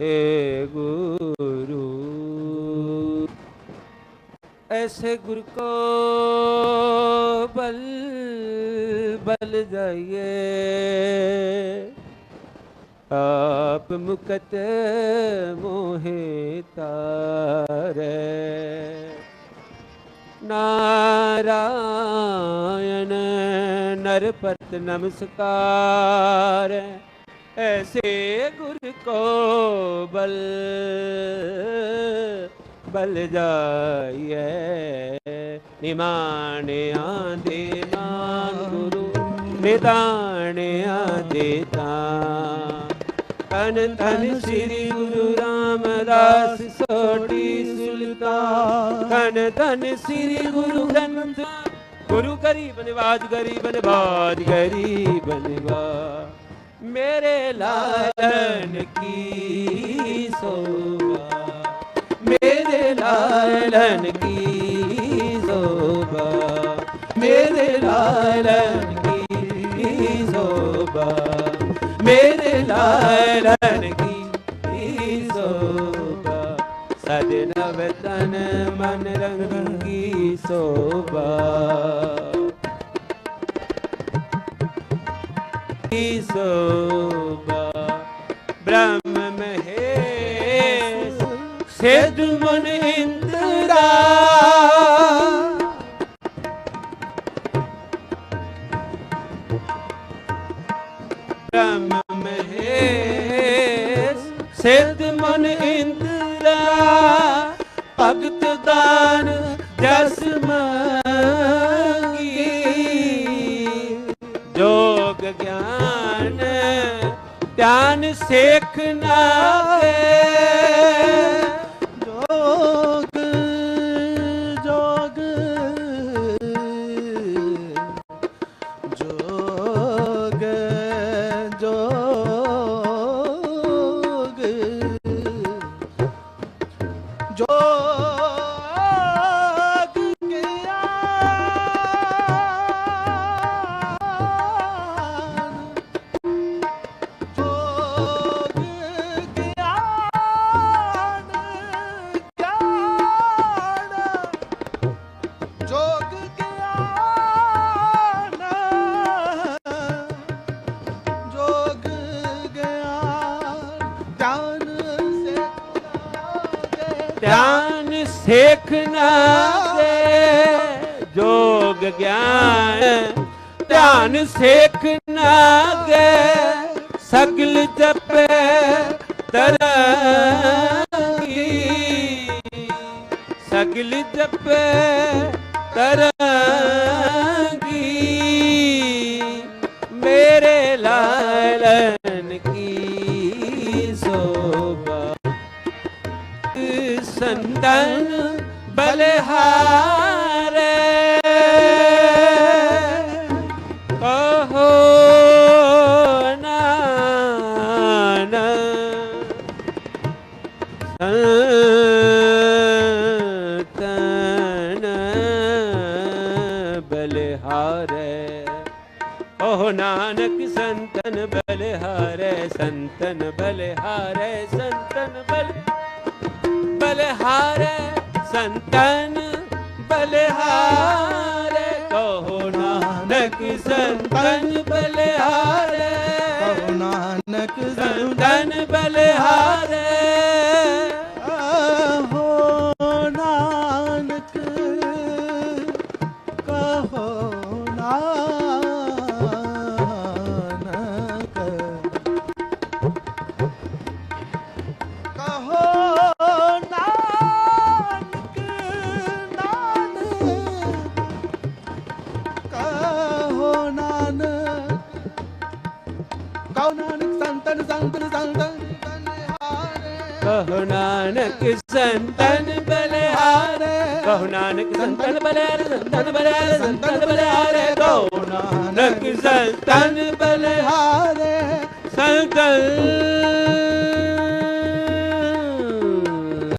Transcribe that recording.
ਏ ਗੁਰੂ। ਐਸੇ ਗੁਰ ਕੋ ਬਲ ਬਲ ਜਾਈਏ। ਆਪ ਮੁਕਤ ਮੋਹਿ ਤਾਰੇ। ਨਾਰਾਇਣ ਨਰਪਤ ਨਮਸਕਾਰ। ਐਸੇ ਗੁਰ ਕੋ ਬਲ ਬਲ ਜਾਈਏ ਨਿਮਾਣਿਆਂ ਦੇ ਨਾਮ ਗੁਰੂ ਨਿਦਾਣਿਆਂ ਦੇ ਤਾਂ ਤਨ ਤਨ ਸ੍ਰੀ ਗੁਰੂ ਰਾਮਦਾਸ ਸੋਟੀ ਸੁਲਤਾਨ ਤਨ ਤਨ ਸ੍ਰੀ ਗੁਰੂ ਗ੍ਰੰਥ ਗੁਰੂ ਗਰੀਬ ਨਿਵਾਜ ਗਰੀਬ ਨਿਵਾਜ ਗਰੀਬ ਨਿਵਾਜ ਮੇਰੇ ਲਾਲਨ ਕੀ ਸੋਭਾ? ਮੇਰੇ ਲਾਲਨ ਕੀ ਸੋਭਾ? ਮੇਰੇ ਲਾਲਨ ਕੀ ਸੋਭਾ? ਮੇਰੇ ਲਾਲਨ ਕੀ ਸੋਭਾ? ਸਜਨ ਵਤਨ ਮਨ ਰੰਗੀ ਸੋਭਾ? ਸੋਭਾ ਬ੍ਰਹਮ ਮਹੇਸ਼ ਸਿਧ ਮਨ ਇੰਦਰਾ ਬ੍ਰਹਮ ਮਹੇਸ਼ ਸਿਧ ਮਨ ਇੰਦਰਾ ਭਗਤ ਦਾਨ ਜਸ ਮੰਗੀ ਜੋਗ ਗਿਆਨ ਧਿਆਨ ਸੇਖ ਨਾਏ ਜੋਗ ਗਿਆਨ ਜੋਗ ਗਿਆਨ ਜਾਨ ਸੇ ਧਿਆਨ ਸੇਖ ਨਾਏ ਜੋਗ ਗਿਆਨ। ਧਿਆਨ ਸੇਖ ਤਰੰਗੀ ਮੇਰੇ ਲਾਲਨ ਕੀ ਸੋਭਾ ਸੰਤਨ ਬਲਹਾਰੇ ਬਲਹਾਰੇ ਓਹ ਨਾਨਕ ਸੰਤਨ ਬਲਹਾਰੇ ਸੰਤਨ ਬਲਹਾਰੇ ਸੰਤਨ ਬਲ ਬਲਹਾਰੇ ਸੰਤਨ ਬਲਹਾਰੇ ਕਹੋ ਨਾਨਕ ਸੰਤਨ ਬਲਹਾਰੇ ਕਹੋ ਨਾਨਕ ਸੰਤਨ ਬਲਹਾਰੇ ਸੰਤਨ ਸੰਤਨ ਸੰਤਨ ਬਲਿਹਾਰੇ ਕਹੋ ਨਾਨਕ ਸੰਤਨ ਬਲਹਾਰੇ ਕਹੋ ਨਾਨਕ ਸੰਤਨ ਬਲਿਹਾਰੇ ਸੰਤਨ ਬਲਿਹਾਰੇ ਸੰਤਨ ਬਲਿਹਾਰੇ ਕਹੋ ਨਾਨਕ ਸੰਤਨ ਬਲਿਹਾਰੇ ਸੰਤਨ